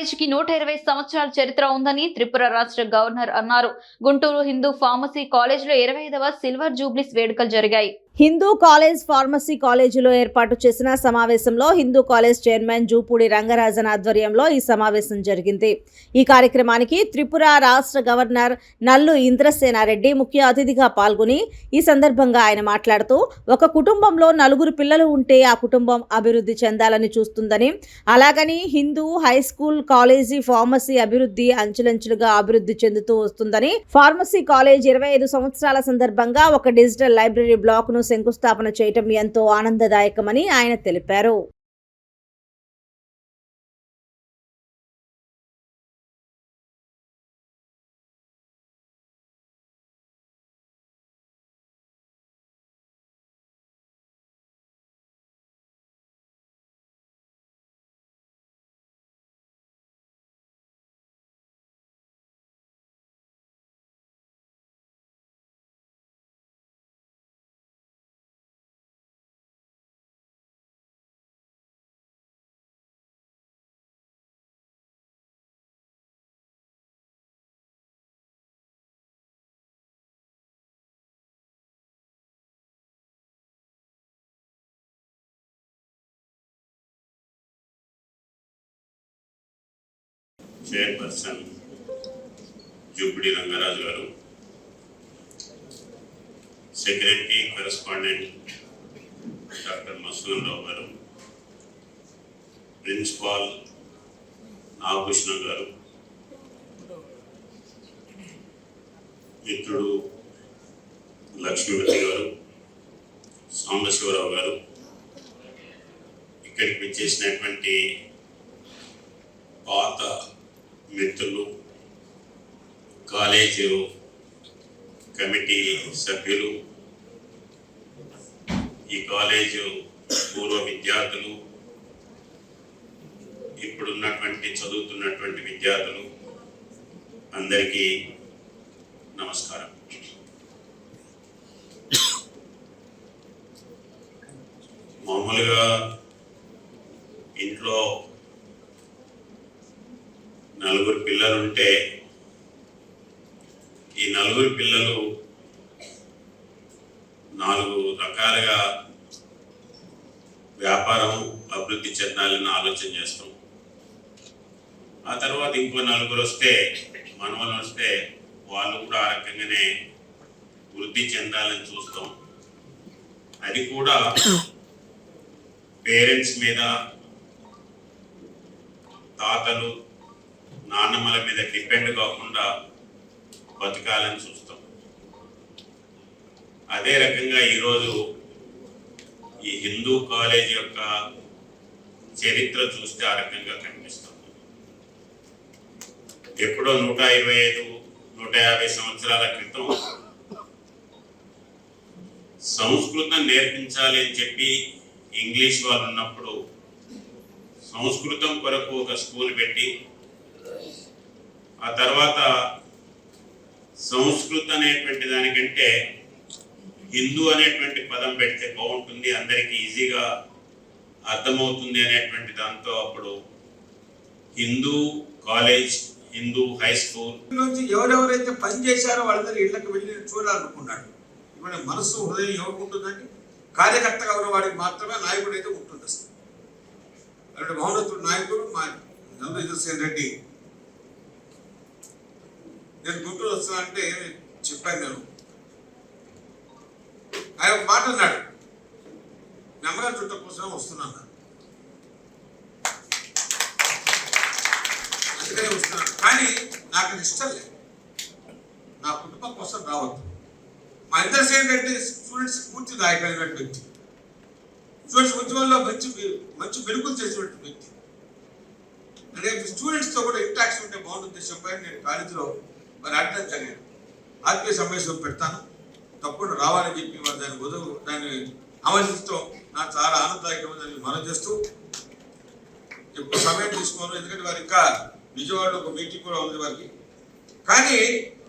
కాలేజీకి నూట ఇరవై సంవత్సరాల చరిత్ర ఉందని త్రిపుర రాష్ట్ర గవర్నర్ అన్నారు. గుంటూరు హిందూ ఫార్మసీ కాలేజీలో ఇరవై ఐదవ సిల్వర్ జూబ్లీస్ వేడుకలు జరిగాయి. హిందూ కాలేజ్ ఫార్మసీ కాలేజీలో ఏర్పాటు చేసిన సమావేశంలో హిందూ కాలేజ్ చైర్మన్ జూపూడి రంగరాజన్ ఆధ్వర్యంలో ఈ సమావేశం జరిగింది. ఈ కార్యక్రమానికి త్రిపుర రాష్ట్ర గవర్నర్ నల్లు ఇంద్రసేనారెడ్డి ముఖ్య అతిథిగా పాల్గొని ఈ సందర్భంగా ఆయన మాట్లాడుతూ ఒక కుటుంబంలో నలుగురు పిల్లలు ఉంటే ఆ కుటుంబం అభివృద్ధి చెందాలని చూస్తుందని అలాగని Hindu high school college pharmacy అభివృద్ధి అంచెలంచెలుగా అభివృద్ధి చెందుతూ వస్తుందని ఫార్మసీ కాలేజ్ ఇరవై ఐదు సంవత్సరాల సందర్భంగా ఒక డిజిటల్ లైబ్రరీ బ్లాక్ను శంకుస్థాపన చేయటం ఎంతో ఆనందదాయకమని ఆయన తెలిపారు. చైర్పర్సన్ జూపిడి రంగరాజు గారు secretary correspondent doctor Masoon Rao గారు ప్రిన్సిపాల్ నాగభూషణ గారు మిత్రుడు లక్ష్మీపతి గారు సాంబశివరావు గారు ఇక్కడికి వచ్చేసినటువంటి పాత మిత్రులు కాలేజీ కమిటీ సభ్యులు ఈ కాలేజు పూర్వ విద్యార్థులు ఇప్పుడున్నటువంటి చదువుతున్నటువంటి విద్యార్థులు అందరికీ నమస్కారం. మామూలుగా ఇంట్లో నలుగురు పిల్లలు ఉంటే ఈ నలుగురు పిల్లలు నాలుగు రకాలుగా వ్యాపారం అభివృద్ధి చెందాలని ఆలోచన చేస్తాం. ఆ తర్వాత ఇంకో నలుగురు వస్తే మనవలు వస్తే వాళ్ళు కూడా ఆ రకంగానే వృద్ధి చెందాలని చూస్తాం. అది కూడా పేరెంట్స్ మీద తాతలు నాన్నమ్మల మీద డిపెండ్ కాకుండా బతకాలని చూస్తాం. అదే రకంగా ఈరోజు ఈ హిందూ కాలేజ్ యొక్క చరిత్ర చూస్తే ఆ రకంగా కనిపిస్తుంది ఎప్పుడో నూట ఇరవై ఐదు నూట యాభై సంవత్సరాల క్రితం సంస్కృతం నేర్పించాలి అని చెప్పి ఇంగ్లీష్ వాళ్ళు ఉన్నప్పుడు సంస్కృతం కొరకు ఒక స్కూల్ పెట్టి ఆ తర్వాత సంస్కృతం అనేటువంటి దానికంటే హిందూ అనేటువంటి పదం పెడితే బాగుంటుంది అందరికీ ఈజీగా అర్థమవుతుంది అనేటువంటి దాంతో అప్పుడు Hindu college Hindu high school నుంచి ఎవరెవరైతే పని చేశారో వాళ్ళందరూ ఇళ్ళకి వెళ్ళి చూడాలనుకున్నాడు. ఇప్పుడు మనసు హృదయం ఎవరికి ఉంటుందండి కార్యకర్తగా ఉన్న వాడికి మాత్రమే నాయకుడు అయితే ఉంటుంది అసలు అలాంటి మౌనతుడు నాయకుడు మా నందు రెడ్డి. నేను గుంటూరు వస్తున్నా అంటే చెప్పాను నేను. ఆయన ఒక మాట అన్నాడు. మీ చుట్ట కోసం వస్తున్నాను అందుకనే వస్తున్నాను కానీ నాకు ఇష్టం లేదు. నా కుటుంబం కోసం రావద్దు. మా ఇంద్రసేన్ ఏంటంటే స్టూడెంట్స్ పూర్తి నాయకమైనటువంటి వ్యక్తి. స్టూడెంట్స్ ఉద్యమంలో మంచి మంచి మెరుగులు చేసినటువంటి వ్యక్తి. రేపు స్టూడెంట్స్తో కూడా ఇంట్రాక్షన్ ఉంటే బాగుంటుంది. చెప్పాను నేను కాలేజీలో మరి అడగడం జరిగింది ఆత్మీయ సమావేశం పెడతాను. తప్పకుండా రావాలని చెప్పి మరి దాన్ని వదులు దాన్ని ఆమోదించడం నాకు చాలా ఆనందదాయకమైందని మనం చేస్తూ ఎక్కువ సమయం తీసుకోను. ఎందుకంటే వారు ఇంకా విజయవాడలో ఒక మీటింగ్ కూడా ఉంది వారికి. కానీ